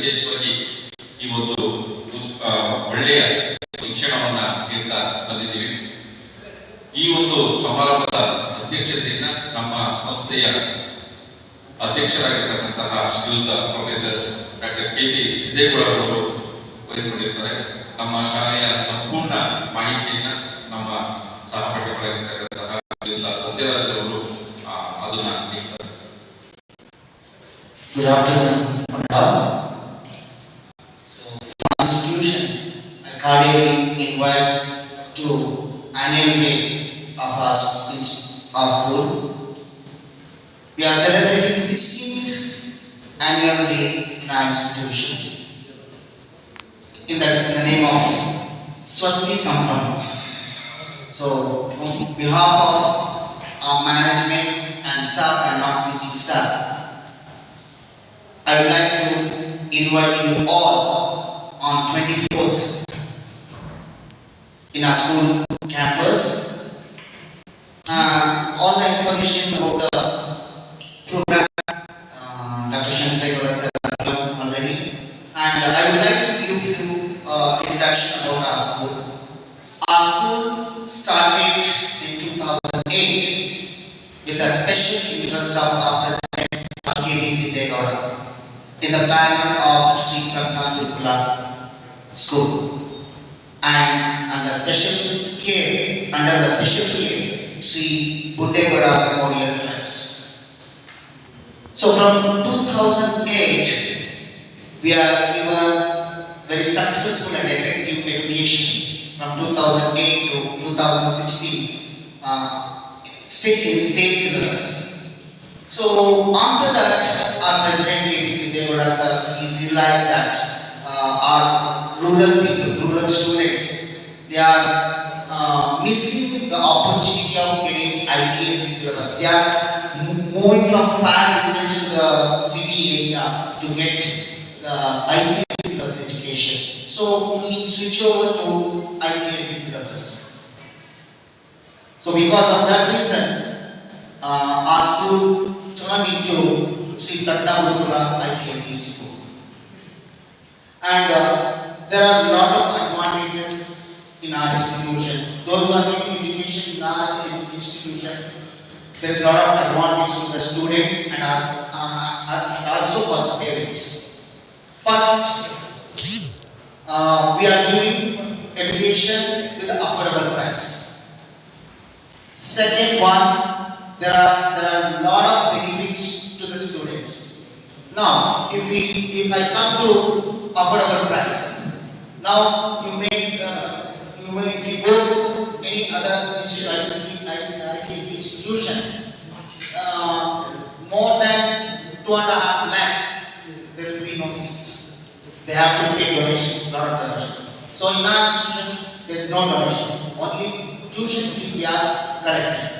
ವಿಶೇಷವಾಗಿ ಈ ಒಂದು ಒಳ್ಳೆಯ ಶಿಕ್ಷಣವನ್ನ ನೀಡ್ತಾ ಬಂದಿದ್ದೀವಿ ಈ ಒಂದು ಸಮಾರಂಭದ ಅಧ್ಯಕ್ಷತೆಯನ್ನ ನಮ್ಮ ಸಂಸ್ಥೆಯ ಅಧ್ಯಕ್ಷರಾಗಿರ್ತಕ್ಕಂತಹ ಶ್ರೀಯುತ professor doctor K P Siddegowda ವಹಿಸಿಕೊಂಡಿರ್ತಾರೆ ನಮ್ಮ ಶಾಲೆಯ ಸಂಪೂರ್ಣ ಮಾಹಿತಿಯನ್ನ ನಮ್ಮ ಸಹಪಾಠಿಗಳಾಗಿರ್ತಕ್ಕಂತಹ ಜಿಲ್ಲಾ ಸತ್ಯರಾಜ್ ಅದನ್ನ ನೀಡ್ತಾರೆ may be to an day of our school. We are celebrating 16th annual day in our institution. In the, in the name of Swasti Sampan. So, on behalf of our management and staff and our teaching staff, I would like to invite you all on 24th in our school campus. Uh, all the information about the program uh, Dr. Shankar has given already. And I would like to give you uh, introduction about our school. Our school started in 2008 with a special interest of our president, KVC Degauda, in the banner of Sri Pragna School. So from 2008, we, are, we were very successful and effective education from 2008 to 2016 uh, state in state syllabus. So after that, our president A.P. Siddegoda sir, he realized that uh, our rural people, rural students, they are uh, missing the opportunity of getting ICSE syllabus. They are Going from far distance to the city area to get the ICSE syllabus education. So we switch over to ICSE syllabus. So because of that reason, uh, our to turn into Sri Patna Gurukula ICSE school. And uh, there are a lot of advantages in our institution. Those who are getting education in our institution there is a lot of advantage to the students and, uh, uh, and also for the parents. First, uh, we are giving education with affordable price. Second one, there are there are a lot of benefits to the students. Now, if we if I come to affordable price, now you may uh, you may if you go to any other institution, institution, uh, more than two and a half lakh, there will be no seats. They have to pay donations, not a donation. So in our institution, there is no donation. Only tuition fees we are collecting.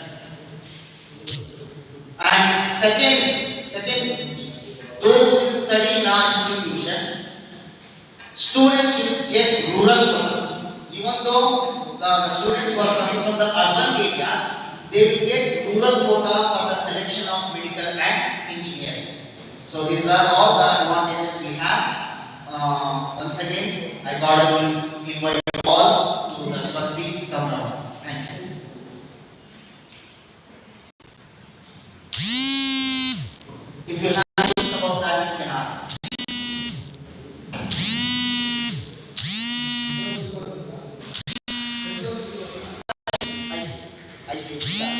And second, second, those who study in our institution, students will get rural even though the, uh, the students who are coming from the urban areas, rural quota for the selection of medical and engineering. So these are all the advantages we have. Uh, once again, I cordially invite you all to the Swasti Samrama. Thank you. If you have questions about that, you can ask. I,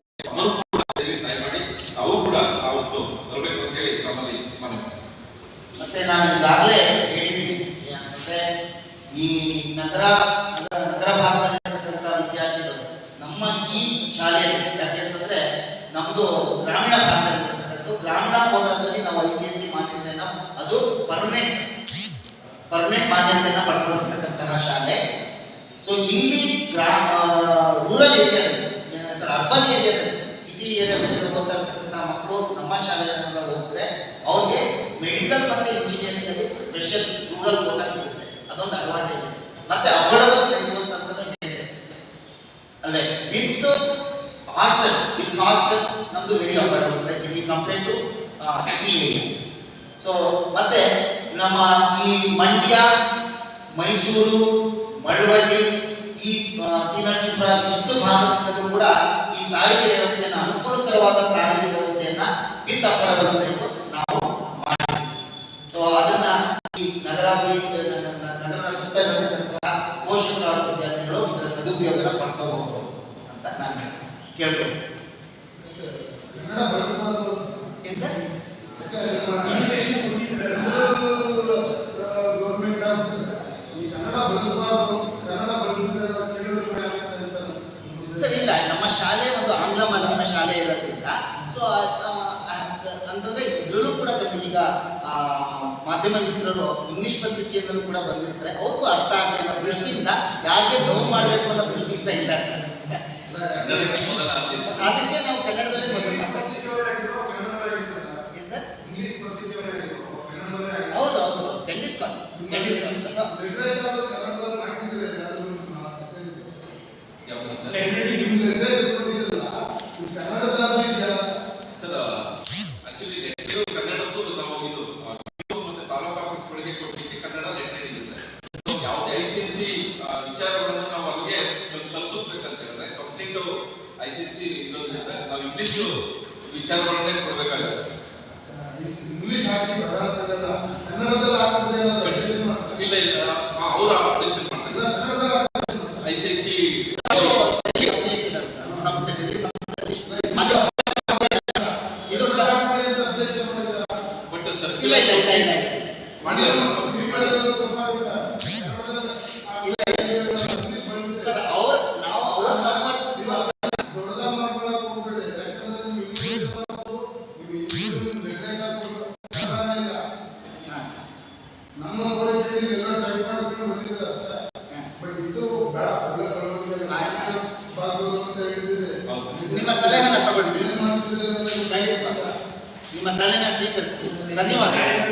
ಅವು ಕೂಡ ಬರಬೇಕು ಮತ್ತೆ ನಾನು ಈಗಾಗಲೇ ಹೇಳಿದ್ದೀನಿ ಅಂದ್ರೆ ಈ ನಗರ ನಗರ ಭಾಗದಲ್ಲಿರ್ತಕ್ಕಂಥ ವಿದ್ಯಾರ್ಥಿಗಳು ನಮ್ಮ ಈ ಶಾಲೆಯಲ್ಲಿ ಯಾಕೆಂತಂದ್ರೆ ನಮ್ಮದು ಗ್ರಾಮೀಣ ಭಾಗದಲ್ಲಿರ್ತಕ್ಕಂಥ ಗ್ರಾಮೀಣ ಕೋಟದಲ್ಲಿ ನಾವು ಐ ಸಿ ಎಸ್ ಸಿ ಮಾನ್ಯತೆಯನ್ನು ಅದು ಪರ್ಮನೆಂಟ್ ಪರ್ಮನೆಂಟ್ ಮಾನ್ಯತೆಯನ್ನು ಪಡ್ಕೊಂಡಿರ್ತಕ್ಕಂತಹ ಶಾಲೆ ಸೊ ಇಲ್ಲಿ ಗ್ರಾಮ ರೂರಲ್ ಏರಿಯಾದಲ್ಲಿ ಈ ಏರಿಯಾದಲ್ಲಿ ಮೆಡಿಕಲ್ ಮಕ್ಕಳು ನಮ್ಮ ಶಾಲೆಗಳ ಹೋದ್ರೆ ಅವ್ರಿಗೆ ಮೆಡಿಕಲ್ ಮತ್ತೆ ಇಂಜಿನಿಯರಿಂಗ್ ಅಲ್ಲಿ ಸ್ಪೆಷಲ್ ರೂರಲ್ ಕೋಟ ಸಿಗುತ್ತೆ ಅದೊಂದು ಅಡ್ವಾಂಟೇಜ್ ಇದೆ ಮತ್ತೆ ಅಫೋರ್ಡಬಲ್ ಪ್ರೈಸ್ ಅಂತ ಹೇಳಿದೆ ಅಲ್ಲೇ ವಿತ್ ಹಾಸ್ಟೆಲ್ ವಿತ್ ಹಾಸ್ಟೆಲ್ ನಮ್ದು ವೆರಿ ಅಫೋರ್ಡಬಲ್ ಪ್ರೈಸ್ ಇಲ್ಲಿ compare to city area so ಮತ್ತೆ ನಮ್ಮ ಈ ಮಂಡ್ಯ ಮೈಸೂರು ಮಳವಳ್ಳಿ ಈ ಟಿನರಸೀಪುರ ಇಷ್ಟು ಭಾಗದಿಂದಲೂ ಕೂಡ ಸಾರಿಗೆ ವ್ಯವಸ್ಥೆಯನ್ನು ಅನುಕೂಲಕರವಾದ ಸಾರಿಗೆ ವ್ಯವಸ್ಥೆಯನ್ನ ಬಿತ್ತಪ್ಪಡವನ್ನು ಬಯಸು ನಾವು ಮಾಡ್ತೀವಿ ಸೊ ಅದನ್ನ ಈ ನಗರಾಭಿವೃದ್ಧಿ ನಗರದ ಸುತ್ತ ಇರತಕ್ಕಂತಹ ಪೋಷಕರ ವಿದ್ಯಾರ್ಥಿಗಳು ಇದರ ಸದುಪಯೋಗನ ಪಡ್ಕೋಬಹುದು ಅಂತ ನಾನು ಕೇಳ್ತೇನೆ ಕನ್ನಡ ಬಳಸಬಾರದು ಏನು ಸರ್ ಅಂತ ಸೊ ಅಂತಂದ್ರೆ ಇದರಲ್ಲೂ ಕೂಡ ಈಗ ಮಾಧ್ಯಮ ಮಿತ್ರರು ಇಂಗ್ಲಿಷ್ ಪತ್ರಿಕೆಯಿಂದಲೂ ಕೂಡ ಬಂದಿರ್ತಾರೆ ಅವ್ರಿಗೂ ಅರ್ಥ ಆಗಲಿ ಅನ್ನೋ ದೃಷ್ಟಿಯಿಂದ ಯಾರಿಗೆ ನೋವು ಮಾಡಬೇಕು ಅನ್ನೋ ದೃಷ್ಟಿಯಿಂದ ಇಲ್ಲ ಸರ್ ಅದಕ್ಕೆ ನಾವು ಕನ್ನಡದಲ್ಲಿ ಹೌದು ಹೌದೌದು ಖಂಡಿತ ಖಂಡಿತ ವಿಚಾರ ವಿಚಾರಗಳನ್ನೇ ಕೊಡಬೇಕಾಗುತ್ತೆ ಇಂಗ್ಲಿಷ್ ಹಾಕಿ ಇಲ್ಲ ಇಲ್ಲ ಮಾಡ್ತಾರೆ I C I but sir ಇಲ್ಲ ಇಲ್ಲ ಇಲ್ಲ ಇಲ್ಲ ನಮ್ಮ ಅಂತ ಹೇಳಿದ್ರೆ ನಿಮ್ಮ ಸಲಹೆನ ನಿಮ್ಮ ಸ್ವೀಕರಿಸ್ತೀವಿ ಧನ್ಯವಾದ